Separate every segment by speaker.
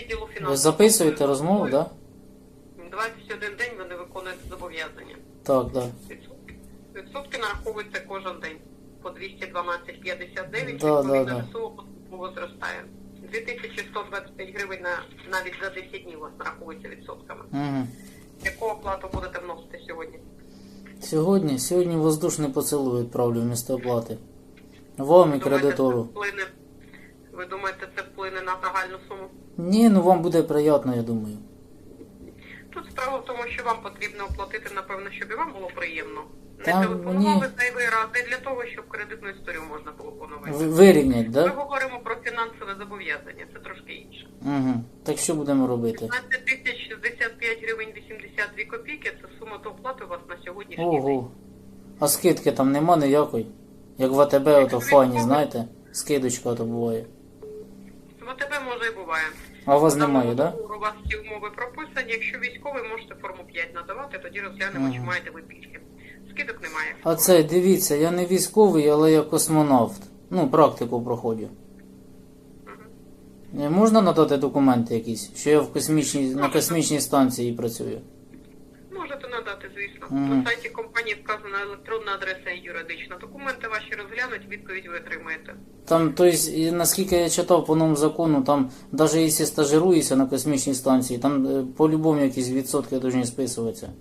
Speaker 1: відділу
Speaker 2: Ви записуєте розмову, так? Да?
Speaker 1: 21 день ви не виконуєте зобов'язання.
Speaker 2: Так, так.
Speaker 1: Відсотки. Відсотки нараховуються кожен день по 212,59,
Speaker 2: Да, да, да.
Speaker 1: до суми поступово зростає. 2125 гривень на, навіть за 10 днів у вас нараховується відсотками.
Speaker 2: Угу.
Speaker 1: Яку оплату будете вносити сьогодні?
Speaker 2: Сьогодні, сьогодні воздушний поцілуй відправлю вмісто оплати. Вам і кредитору.
Speaker 1: це вплине, ви думаєте, це вплине на загальну суму?
Speaker 2: Ні, ну вам буде приємно, я думаю.
Speaker 1: Тут справа в тому, що вам потрібно оплатити, напевно, щоб і вам було приємно. Не
Speaker 2: Та
Speaker 1: телефонували
Speaker 2: мені-
Speaker 1: зайвий раз, не для того, щоб кредитну історію можна було поновити.
Speaker 2: Ви- Вирівнять,
Speaker 1: Ми
Speaker 2: да?
Speaker 1: говоримо про фінансове зобов'язання, це трошки інше.
Speaker 2: Угу. Так що будемо робити?
Speaker 1: 15 тисяч 65 гривень 82 копійки це сума до оплати у вас на сьогоднішній день.
Speaker 2: Ого. А скидки там нема ніякої? Як в АТБ, ото фані, знаєте? Скидочка ото буває.
Speaker 1: В АТБ може і буває.
Speaker 2: А у вас немає, да?
Speaker 1: У вас ці умови прописані. Якщо військовий, можете форму 5 надавати, тоді розглянемо, чи маєте ви пільги. Скидок немає.
Speaker 2: А це, дивіться, я не військовий, але я космонавт. Ну, практику проходжу. Е, Можна надати документи якісь, що я в космічній, на космічній станції працюю?
Speaker 1: Надати, звісно.
Speaker 2: Мгм.
Speaker 1: На сайті компанії вказана електронна адреса і юридична. Документи ваші розглянуть, відповідь ви отримаєте.
Speaker 2: Там, то есть, наскільки я читав по новому закону, там, навіть якщо стажируєшся на космічній станції, там е, по-любому якісь відсотки повинні списуватися.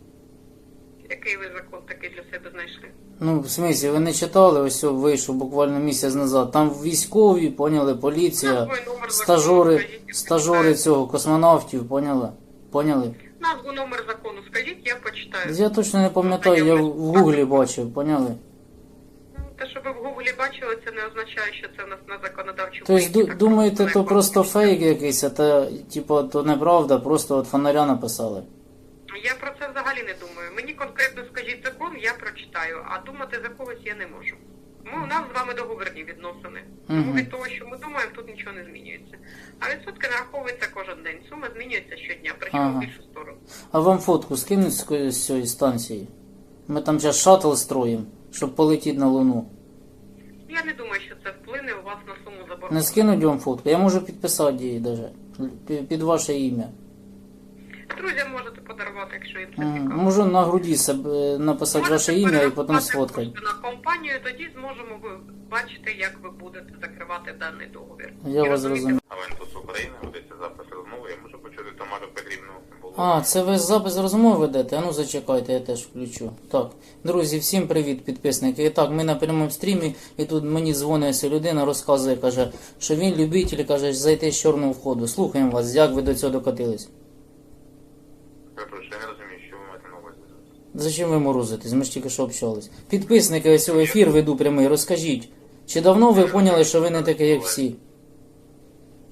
Speaker 1: Який ви закон такий для себе знайшли?
Speaker 2: Ну, в смислі, ви не читали, ось вийшов буквально місяць назад. Там військові, поняли, поліція, стажори, стажори цього, космонавтів, поняли? Поняли?
Speaker 1: Назву номер закону я.
Speaker 2: Я точно не пам'ятаю, я в гуглі бачив, поняли?
Speaker 1: Ну, Те, що ви в Гуглі бачили, це не означає, що це в нас на законодавчому
Speaker 2: Тобто, ду- думаєте, то просто фейк якийсь, а типу, то неправда, просто от фонаря написали.
Speaker 1: Я про це взагалі не думаю. Мені конкретно скажіть закон, я прочитаю, а думати за когось я не можу. Ми, у нас з вами договірні відносини. Тому від того, що ми думаємо, тут нічого не змінюється. А відсотки нараховуються кожен день. Сума змінюється щодня, причому
Speaker 2: Ага.
Speaker 1: в більшу сторону.
Speaker 2: А вам фотку скинуть з ко- з цієї станції? Ми там зараз шаттл строїмо, щоб полетіти на Луну.
Speaker 1: Я не думаю, що це вплине у вас на суму
Speaker 2: Не
Speaker 1: заборгованості.
Speaker 2: скинуть вам фотку, я можу підписати її даже. Пі- Під ваше ім'я.
Speaker 1: Друзям якщо їм це цікаво.
Speaker 2: Можу на груді себе написати ваше ім'я і потім сфоткати.
Speaker 1: на компанію, тоді зможемо ви- бачити, як ви будете закривати даний договір.
Speaker 2: Я вас зрозумів.
Speaker 3: Авентус України, ведеться запис розмови, я можу почути Тамару Петрівну Булу.
Speaker 2: А, це ви запис розмови ведете? А ну зачекайте, я теж включу. Так, друзі, всім привіт, підписники. І так, ми на прямому стрімі, і тут мені дзвонить ось людина, розказує, каже, що він любитель, каже, зайти з чорного входу. Слухаємо вас, як ви до цього докотились.
Speaker 3: Перепрошую, я не розумію, що ви маєте на увазі зараз.
Speaker 2: Зачем ви морозитесь? Ми ж тільки що общались. Підписники, ось цього ефір веду прямий, розкажіть. Чи давно ви поняли, що ви не такі, як всі?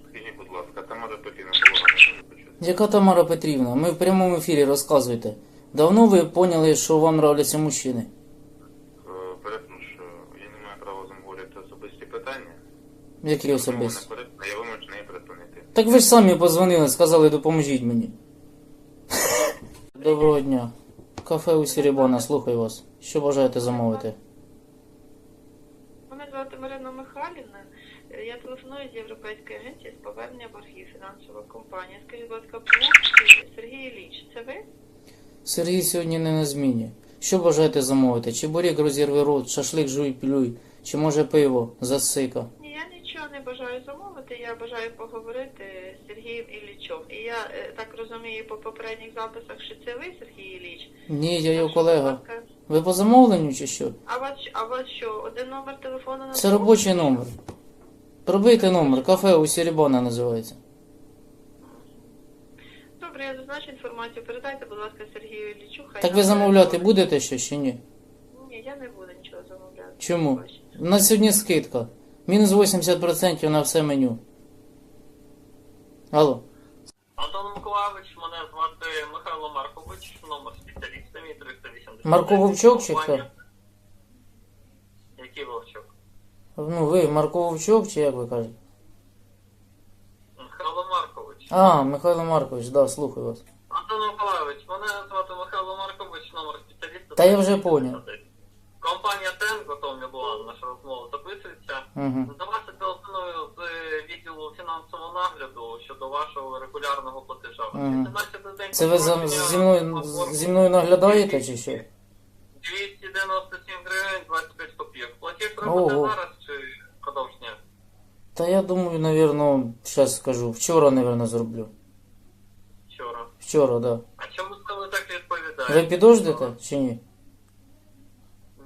Speaker 3: Скажіть, будь ласка, Тамара Петрівна можу.
Speaker 2: Яка Тамара Петрівна? Ми в прямому ефірі розказуйте. Давно ви поняли, що вам нравляться мужчини?
Speaker 3: Е, Перепрошую, я не маю права з говорити особисті питання.
Speaker 2: Які особисті?
Speaker 3: я вимушений припинити.
Speaker 2: Так ви ж самі позвонили, сказали, допоможіть мені. Доброго дня. Кафе у Сірібана, слухаю вас. Що бажаєте замовити?
Speaker 4: Мене звати Марина Михайлівна. Я телефоную з Європейської агенції з повернення боргів фінансова компанія. Скажіть, будь ласка, Сергій Ілліч, це ви?
Speaker 2: Сергій сьогодні не на зміні. Що бажаєте замовити? Чи бурік розірви рот, шашлик жуй плюй, чи може пиво засика?
Speaker 4: Я не бажаю замовити, я бажаю поговорити з Сергієм Іллічом. І я е, так розумію по попередніх записах, що це ви, Сергій Ілліч?
Speaker 2: Ні, я його колега. Ви по замовленню чи що?
Speaker 4: А вас, а вас що, один номер телефону на
Speaker 2: Це робочий номер. Пробийте номер, кафе у Сірібана називається.
Speaker 4: Добре, я зазначу інформацію. Передайте, будь ласка, Сергію Іллічу. хай
Speaker 2: Так ви
Speaker 4: нам
Speaker 2: замовляти будете що чи ні?
Speaker 4: Ні, я не буду нічого замовляти.
Speaker 2: Чому? У нас сьогодні скидка. Мінус 80% на все меню. Алло.
Speaker 5: Антон Миколаївич, мене звати Михайло Маркович, номер спеціаліста мій 380.
Speaker 2: Марко Вовчок чи хто?
Speaker 5: Який Вовчок?
Speaker 2: Ну ви Марко Вовчок чи як ви кажете?
Speaker 5: Михайло Маркович.
Speaker 2: А, Михайло Маркович, да, слухаю вас.
Speaker 5: Антон Миколаївич, мене звати Михайло Маркович, номер спеціаліста.
Speaker 2: Та я вже поняв.
Speaker 5: Компанія ТЕН,
Speaker 2: Угу.
Speaker 5: До вас телефоную з відділу фінансового нагляду щодо вашого регулярного платежа.
Speaker 2: Мгм.
Speaker 5: 18 день
Speaker 2: Це ви за,
Speaker 5: прострочення
Speaker 2: зі мною
Speaker 5: оформлення
Speaker 2: зі мною наглядаєте чи що?
Speaker 5: 297 гривень 25 копійок. Платіж
Speaker 2: Ого.
Speaker 5: зараз чи продовж дня?
Speaker 2: Та я думаю, навірно, зараз скажу. Вчора, навірно, зроблю.
Speaker 5: Вчора.
Speaker 2: Вчора, да.
Speaker 5: А чому це ви так відповідаєте?
Speaker 2: Ви підождете чи ні?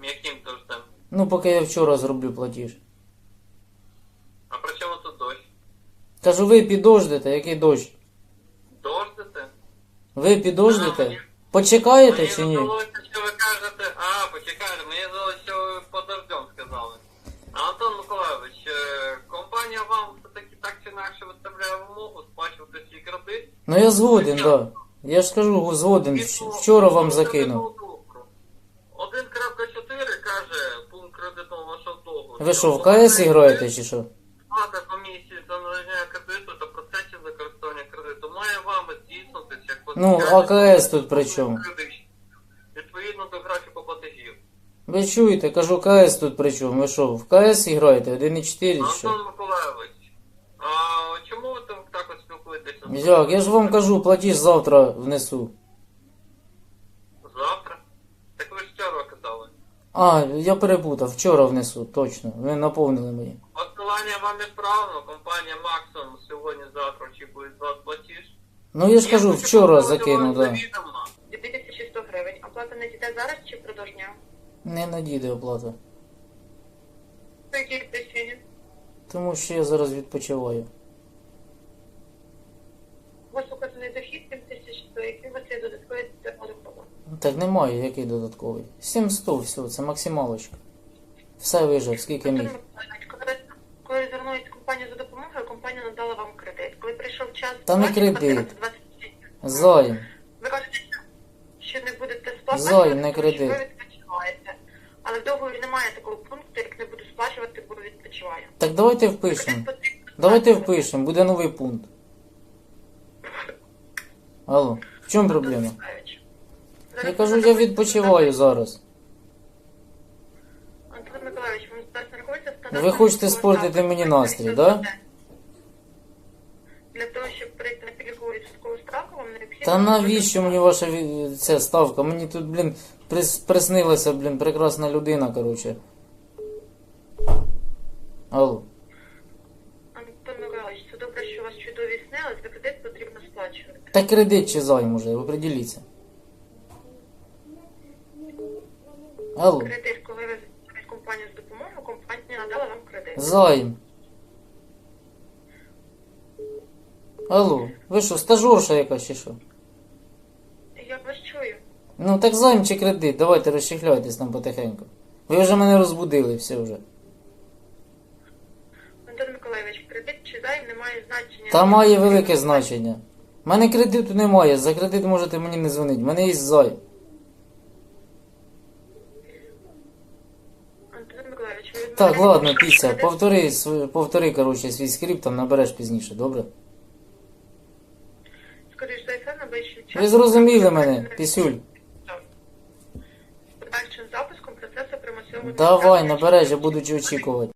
Speaker 5: Яким дождем?
Speaker 2: Ну, поки я вчора зроблю платіж.
Speaker 5: А при чому тут дощ?
Speaker 2: Кажу, ви підождете, який дощ?
Speaker 5: Дождите?
Speaker 2: Ви підождете? Почекаєте
Speaker 5: Мені
Speaker 2: чи ні?
Speaker 5: здалося, що ви кажете, а, почекайте, мені здалося, що ви по дождем сказали. Антон Миколайович, е, компанія вам все-таки так чи інакше виставляє вимогу сплачувати свій кредит.
Speaker 2: Ну я згоден, да. Я ж кажу, згоден. Вч- Вчора вам закинув.
Speaker 5: 1.4 каже пункт кредитного вашого договору.
Speaker 2: Ви що, в КС граєте чи що?
Speaker 5: Надання кредиту та процесів використання кредиту має вами здійснитися як
Speaker 2: Ну, АКС тут при чому?
Speaker 5: кредит, Відповідно до графіку платежів.
Speaker 2: Ви чуєте, кажу, КС тут при чому? Ви що, в КС граєте? 1.4 чи що?
Speaker 5: Антон Миколаївич, а чому ви так, так от спілкуєтеся?
Speaker 2: Як? Я ж вам кажу, платіж завтра внесу.
Speaker 5: Завтра? Так ви ж вчора казали.
Speaker 2: А, я перепутав, вчора внесу, точно. Ви наповнили мені.
Speaker 5: Посилання вам відправлено, компанія Максимум сьогодні-завтра очікує від вас платіж.
Speaker 2: Ну я ж кажу, вчора закинув, да.
Speaker 5: завідомо.
Speaker 4: 2100 гривень. Оплата не дійде зараз чи впродовж дня?
Speaker 2: Не надійде оплата.
Speaker 4: По якій причині?
Speaker 2: Тому що я зараз відпочиваю.
Speaker 4: У вас указаний дохід 7100, який у вас є додатковий доходу?
Speaker 2: Так немає, який додатковий. 700, все, це максималочка. Все вижив, скільки міг.
Speaker 4: Коли, коли звернулись в компанію за допомогою, компанія надала вам кредит. Коли прийшов час
Speaker 2: Та не кредит.
Speaker 4: це 20
Speaker 2: Займ.
Speaker 4: Ви кажете, що не будете сплачувати,
Speaker 2: Займ, не
Speaker 4: що
Speaker 2: кредит.
Speaker 4: ви відпочиваєте. Але в договорі немає такого пункту, як не буду сплачувати, бо відпочиваю.
Speaker 2: Так давайте впишемо. Давайте впишемо, буде новий пункт. Алло, в чому проблема? Я кажу, я відпочиваю зараз.
Speaker 4: Антон Миколаївич, ви зараз знаходитеся в
Speaker 2: Ви хочете спортити мені настрій, да?
Speaker 4: Для того, щоб прийти на пільгову відсоткову ставку, вам необхідно...
Speaker 2: Та навіщо мені ваша ві- ця ставка? Мені тут, блін, прис- приснилася, блін, прекрасна людина, короче. Алло.
Speaker 4: Антон Миколаївич, це добре, що у вас чудові сни, але за кредит потрібно сплачувати.
Speaker 2: Та кредит чи займ уже, определіться. Алло.
Speaker 4: Кредит, коли ви в компанію з допомогою, компанія надала вам кредит.
Speaker 2: Займ. Алло, ви що, стажерша якась чи що? Ну так займ чи кредит, давайте розчехляйтесь там потихеньку. Ви вже мене розбудили, все вже.
Speaker 4: Антон Миколаївич, кредит чи займ не має значення.
Speaker 2: Та має велике значення. У мене кредиту немає, за кредит можете мені не дзвонити, в мене є займ.
Speaker 4: Антон Миколаївич, ви
Speaker 2: Так,
Speaker 4: мене
Speaker 2: ладно,
Speaker 4: хочете
Speaker 2: піся,
Speaker 4: кредит?
Speaker 2: повтори, св- повтори, короче, свій скрипт, там набереш пізніше, добре?
Speaker 4: Скоріш за все, часом.
Speaker 2: Ви зрозуміли мене, пісюль. Давай, набереш, я буду очікувати.